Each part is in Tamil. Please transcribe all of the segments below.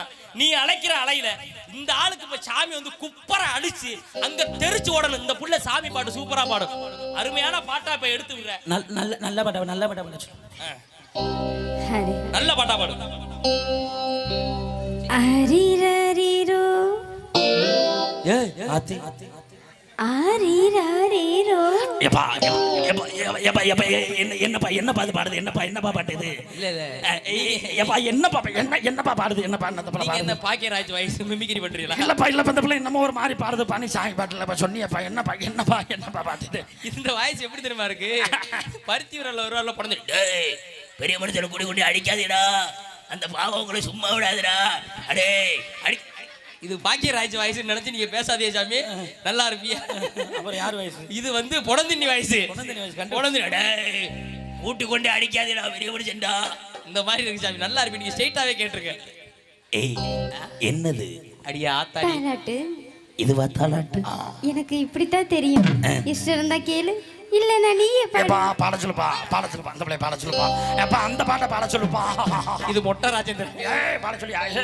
வேணாம் நீ அழைக்கிற அலையில இந்த ஆளுக்கு இப்ப சாமி வந்து குப்பரை அடிச்சு அங்க தெரிச்சு ஓடணும். இந்த புள்ள சாமி பாட்டு சூப்பரா பாடும். அருமையான பாட்டா இப்ப எடுத்து விடுற. நல் நல்ல நல்ல பாட்டா நல்ல பாட்டா பாட நல்ல பாட்டா பாடு. அரிரரிரோ. ஏய் ஆத்தி. என்னப்பா என்னப்பா இது பாடுது என்னப்பா என்னப்பா பாட்டு இது? எப்பா என்னப்பா என்ன என்னப்பா பாடுது என்னப்பா என்ன பாக்கியராஜ் வயசு மிமிக்ரி பண்றீங்களா? இல்லப்பா இல்லப்பா இந்த பிள்ளை என்னமோ ஒரு மாதிரி பாடுது பாணி சாமி பாட்டுலப்பா சொன்னியப்பா என்னப்பா என்னப்பா என்னப்பா பாட்டுது இந்த வாய்ஸ் எப்படி தெரியுமா இருக்கு? பருத்தி விரல்ல ஒரு வரல படந்து டேய் பெரிய மனுஷனை குடி குடி அடிக்காதீடா. அந்த பாவம் உங்களை சும்மா விடாதுடா. அடே அடி இது பாக்கியராஜ் வாய்ஸ் நினைச்சு நீங்க பேசாதே சாமி. நல்லா இருப்பியா? அப்புறம் யார் வயசு? இது வந்து பொடந்தின்னி வாய்ஸ் பொடந்தின்னி voice, கண்டு- பொடந்தின்னி டேய் ஊட்டி கொண்டு அடிக்காதீடா பெரிய மனுஷன்டா இந்த மாதிரி இருக்கு சாமி. நல்லா இருப்பி நீங்க ஸ்ட்ரைட்டாவே கேட்டிருக்க ஏய் என்னது? அடியா ஆத்தாடி. இதுவா தாலாட்டு? எனக்கு இப்படித்தான் தெரியும். இஷ்டம் இருந்தா கேளு. இல்லைன்னா நீயே பாடு எப்பா பாட சொல்லுப்பா பாட சொல்லுப்பா அந்த பிள்ளை பாட சொல்லுப்பா எப்பா அந்த பாட்டை பாட சொல்லுப்பா இது மொட்டை ராஜேந்தர் ஏய் பாட சொல்லி ஆரிரோ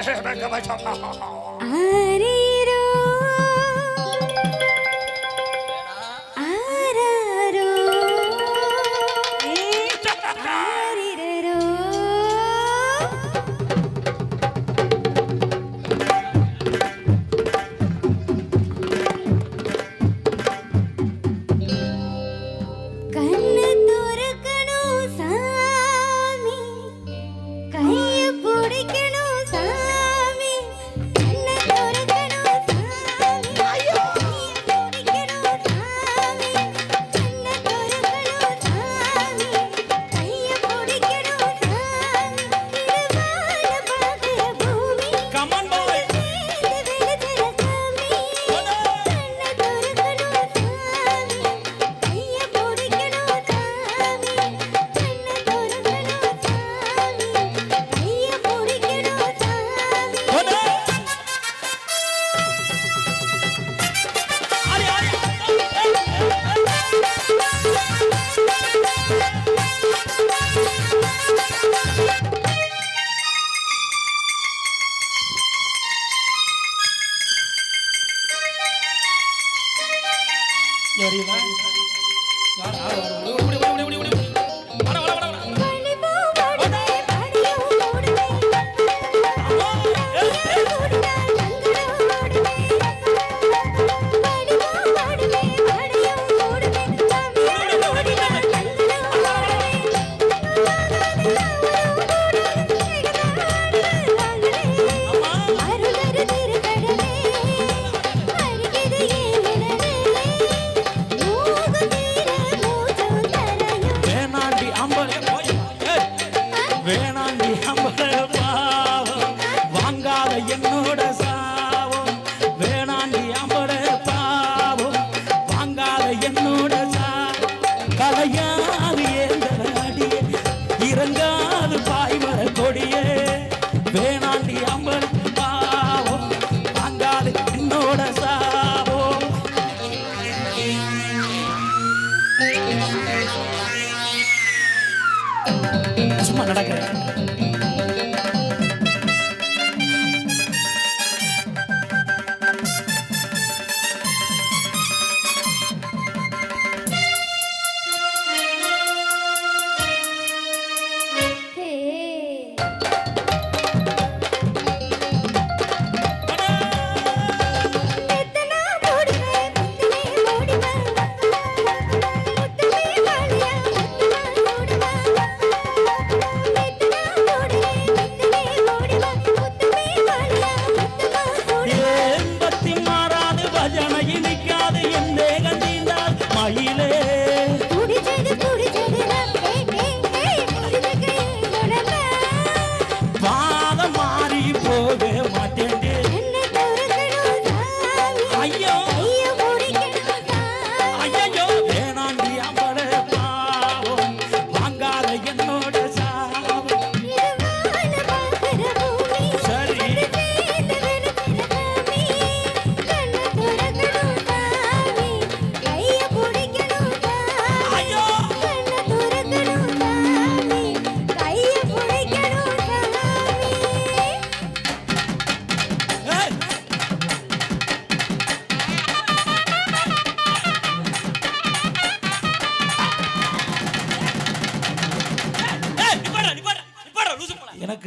வலிபோ சும்மா நடக்கிறேன்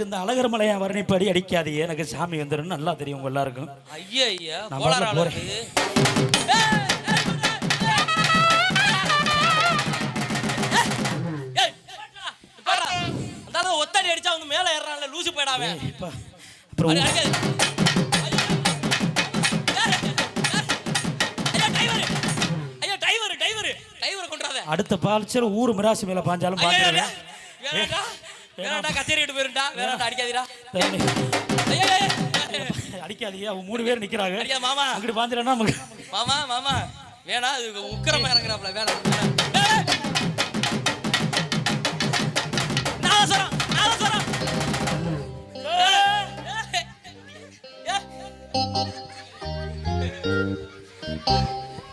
இந்த அழகர் மலையா வர்ணிப்படி அடிக்காதீங்க எனக்கு சாமி வந்துடும் நல்லா தெரியும் உங்க எல்லாருக்கும் ஐயா ஐயா போறேன். ஒத்தடி அடிச்சா வந்து மேல ஏறான்ல லூசு அடிக்காது. கொன்றாத. அடுத்த பால்ச்சர் ஊர் மிராசி மேல பாஞ்சாலும் ஐயா, ஐயா. வேணாம்டா, கச்சேரி விட்டு போயிருண்டா வேணாம்டா அடிக்காதீடா. ஐயா, ஐயா, ஐயா. அடிக்காதீங்க அவங்க மூணு பேர் நிக்கிறாங்க. அடிக்காத மாமா. அங்கிட்டு பாஞ்சிடனா நமக்கு மாமா மாமா. வேணா இது உக்கிரமா இறங்குறாப்ல வேணாம்.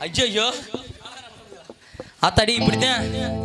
ஐயையோ ஆத்தாடி இப்படித்தான்.